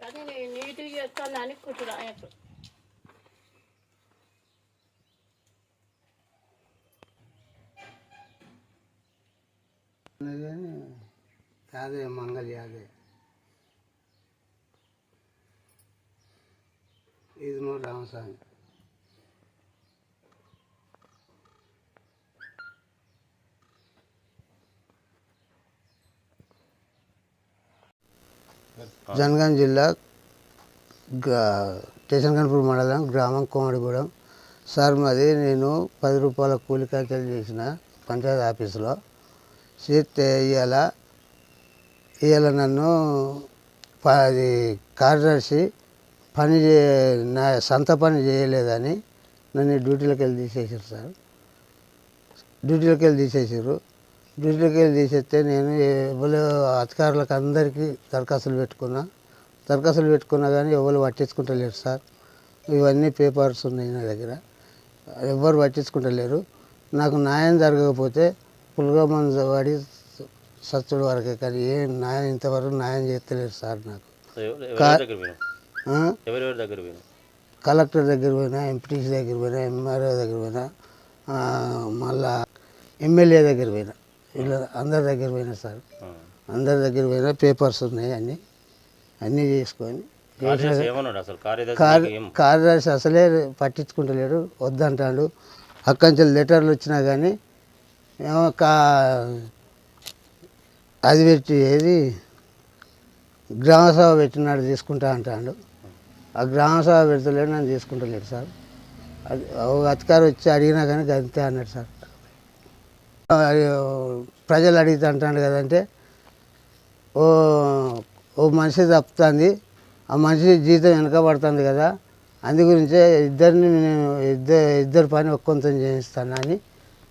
కానీ నేను నీట్గా చేస్తాను అని కూతురు ఆయనకు. యాదే మంగళ యాదే ఇది నువ్వు రామస్వామి జనగాం జిల్లా గ్రా- స్టేషన్ మండలం గ్రామం కోమడిగూడెం. సార్ మాది నేను పది రూపాయల కూలి ఖర్చులు చేసిన పంచాయతీ ఆఫీసులో. చేస్తే ఇవాళ ఇవాళ నన్ను అది కార్యదర్శి పని చే నా సొంత పని చేయలేదని నన్ను డ్యూటీలోకి వెళ్ళి తీసేసారు సార్. డ్యూటీలోకి వెళ్ళి తీసేసారు డ్యూటీలోకి వెళ్ళి తీసేస్తే నేను ఎవరు అధికారులకు అందరికీ దరఖాస్తులు పెట్టుకున్నా. దరఖాస్తులు పెట్టుకున్నా కానీ ఎవరు పట్టించుకుంటలేరు సార్. ఇవన్నీ పేపర్స్ ఉన్నాయి నా దగ్గర. ఎవరు పట్టించుకుంటలేరు. నాకు న్యాయం జరగకపోతే పుల్గా మందు వాడి సత్తుడు వరకే కానీ ఏ న్యాయం ఇంతవరకు న్యాయం చేస్తలేరు సార్ నాకు. ఎవరెవరి దగ్గర పోయినావు? కలెక్టర్ దగ్గర పోయినా ఎంపీటీసీ దగ్గర పోయినా ఎంఆర్ఓ దగ్గర పోయినా మళ్ళా ఎమ్మెల్యే దగ్గర పోయినా. ఇలా అందరి దగ్గర పోయినా సార్. అందరి దగ్గర పోయినా పేపర్స్ ఉన్నాయి అన్నీ. అన్నీ చేసుకొని కార్యదర్శి అసలు? పట్టించుకుంటలేడు వద్దంటాడు. అక్కడి లెటర్లు వచ్చినా కానీ ఏమో కా అది పెట్టి ఏది గ్రామసభ పెట్టినాడు తీసుకుంటా అంటాడు. ఆ గ్రామసభ పెడతలేడు నన్ను తీసుకుంటలేడు సార్. అది అధికారి వచ్చి అడిగినా కానీ అంతే అన్నాడు సార్. ప్రజలు అడిగితే అంటాడు కదంటే ఓ ఓ మనిషి తప్పుతుంది ఆ మనిషి జీతం వెనకబడుతుంది కదా అందు గురించే ఇద్దరిని నేను ఇద్దరు ఇద్దరు పని ఒక్కొంతం చేయిస్తాను అని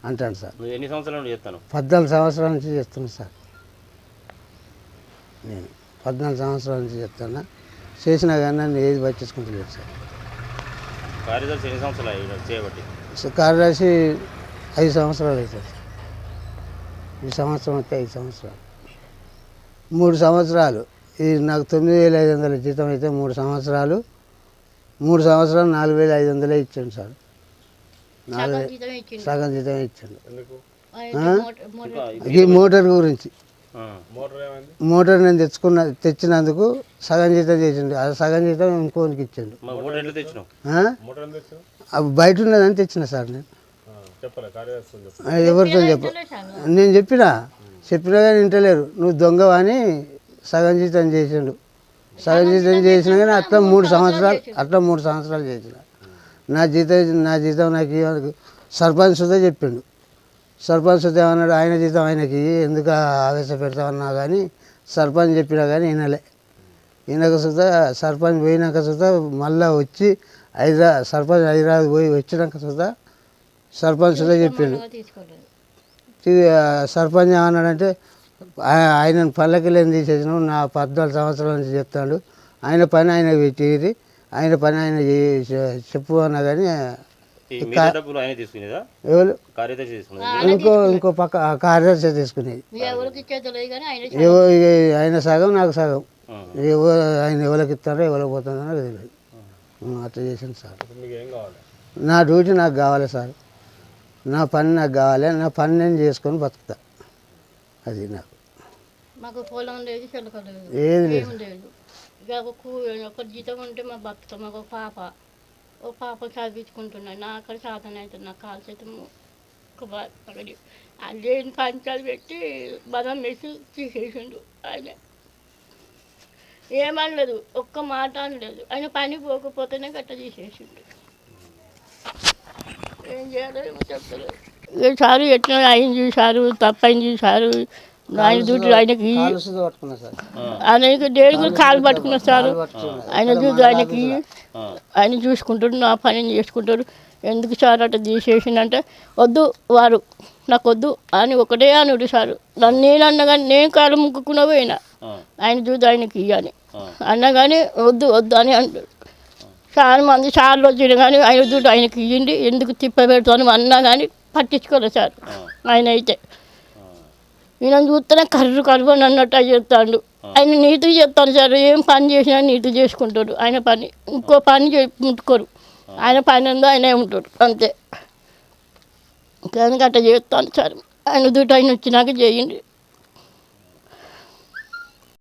అంటాడు సార్. ఎన్ని సంవత్సరాల చేస్తాను పద్నాలుగు సంవత్సరాల నుంచి చేస్తున్నా సార్. నేను పద్నాలుగు సంవత్సరాల నుంచి చెప్తున్నా చేసినా కానీ నన్ను ఏది పట్టించుకుంటలేదు సార్. కార్యదర్శి ఎన్ని సంవత్సరాలు అయ్యాడు చేయబట్టి? సో కార్యదర్శి ఐదు సంవత్సరాలు అవుతుంది సార్. ఈ సంవత్సరం వస్తే ఐదు సంవత్సరాలు. మూడు సంవత్సరాలు. ఇది నాకు తొమ్మిది వేల ఐదు వందల జీతం అయితే మూడు సంవత్సరాలు. మూడు సంవత్సరాలు నాలుగు వేల ఐదు వందలే ఇచ్చాను సార్. నాలుగు సగం జీతం ఇచ్చిండు. ఈ మోటార్ గురించి. మోటార్ నేను తెచ్చుకున్న తెచ్చినందుకు సగం జీతం చేసిండు. ఆ సగం జీతం ఇంకోనికి ఇచ్చిండు? అవి బయట ఉన్నదని తెచ్చిన సార్ నేను. ఆ, ఎవరితో చెప్ప? నేను చెప్పిన? చెప్పినా కానీ వింటలేరు. నువ్వు దొంగ అని సగం జీతం చేసిండు. సగం జీతం చేసినా కానీ అట్లా మూడు సంవత్సరాలు అట్లా మూడు సంవత్సరాలు చేసిన. నా జీతం నా జీతం నాకు ఇవ్వకు. సర్పంచ్ సుధా చెప్పిండు. సర్పంచ్ ఏమన్నాడు ఆయన జీతం ఆయనకి ఎందుకు ఆవేశ పెడతామన్నా కానీ సర్పంచ్ చెప్పినా కానీ వినలే వినక సుధా సర్పంచ్ పోయినాక చూత మళ్ళా వచ్చి హైదరా సర్పంచ్ హైదరాబాద్ పోయి వచ్చినాక సుత సర్పంచ్ చెప్పిండు. సర్పంచ్ ఏమన్నాడంటే ఆయన ఆయనను పల్లకిలేని నా పద్నాలుగు సంవత్సరాల నుంచి చెప్తాడు. ఆయన పని ఆయన పెట్టిరి ఆయన పని ఆయన చెప్పు అన్నా కానీ ఇంకో ఇంకో పక్క కార్యదర్శి తీసుకునేది. ఆయన సగం నాకు సగం. ఆయన ఎవరికి ఇస్తారో ఎవరికి పోతుందో నాకు తెలియదు. అట్లా చేసింది సార్. నా డ్యూటీ నాకు కావాలి సార్. నా పని నాకు కావాలి. నా పని నేను చేసుకొని బతుకుతా. అది నాకు. మాకు ఏది లేదు. జీతం ఉంటే మా బతుకమ్మ ఒక పాప. ఒక పాప చదివించుకుంటున్నాను నా అక్కడ సాధన అవుతుంది నాకు కాలు చేతం ఒక బా- అదేం పంచాలు పెట్టి బలం వేసి తీసేసిండు ఆయన ఏమనలేదు ఒక్క మాట అనలేదు ఆయన పని పోకపోతేనే గట్ట తీసేసిండు ఏం చేయాలో ఏమో చెప్పలేదు ఈసారి ఎట్లా అయింది చూశారు తప్పని చూశారు ఆయన దుడ్డు ఆయనకి ఆయనకి దేనికి కాలు పట్టుకున్న సార్. ఆయన దుడ్డు ఆయనకి ఆ, ఆయన చూసుకుంటాడు నా పని చేసుకుంటాడు. ఎందుకు సార్ అట్లా తీసేసిందంటే వద్దు వారు నాకు వద్దు అని ఒకటే అనుడు సార్. నన్ను నేను అన్న కానీ నేను కాలు ముక్కుకున్న పోయినా. ఆయన చూసి ఆయనకి. అన్నా కానీ వద్దు వద్దు అని అంటాడు. చాలా మంది సార్లు వచ్చిన కానీ ఆయన చూడు ఆయనకి ఇవ్వండి ఎందుకు తిప్ప పెడతాను అన్నా కానీ పట్టించుకోలేదు సార్. ఆయన అయితే. ఈయన చూస్తేనే కర్రు కర్రు అని అన్నట్టు చెప్తాడు. ఆయన నీతి చెప్తాను సార్ ఏం పని చేసినా నీతి చేసుకుంటాడు. ఆయన పని ఇంకో పని ముట్టుకోరు. ఆయన పని ఉందో ఆయనే ఉంటాడు అంతే. కానీ అట్లా చేస్తాను సార్. ఆయన దుడ్డు ఆయన వచ్చినాక చేయండి.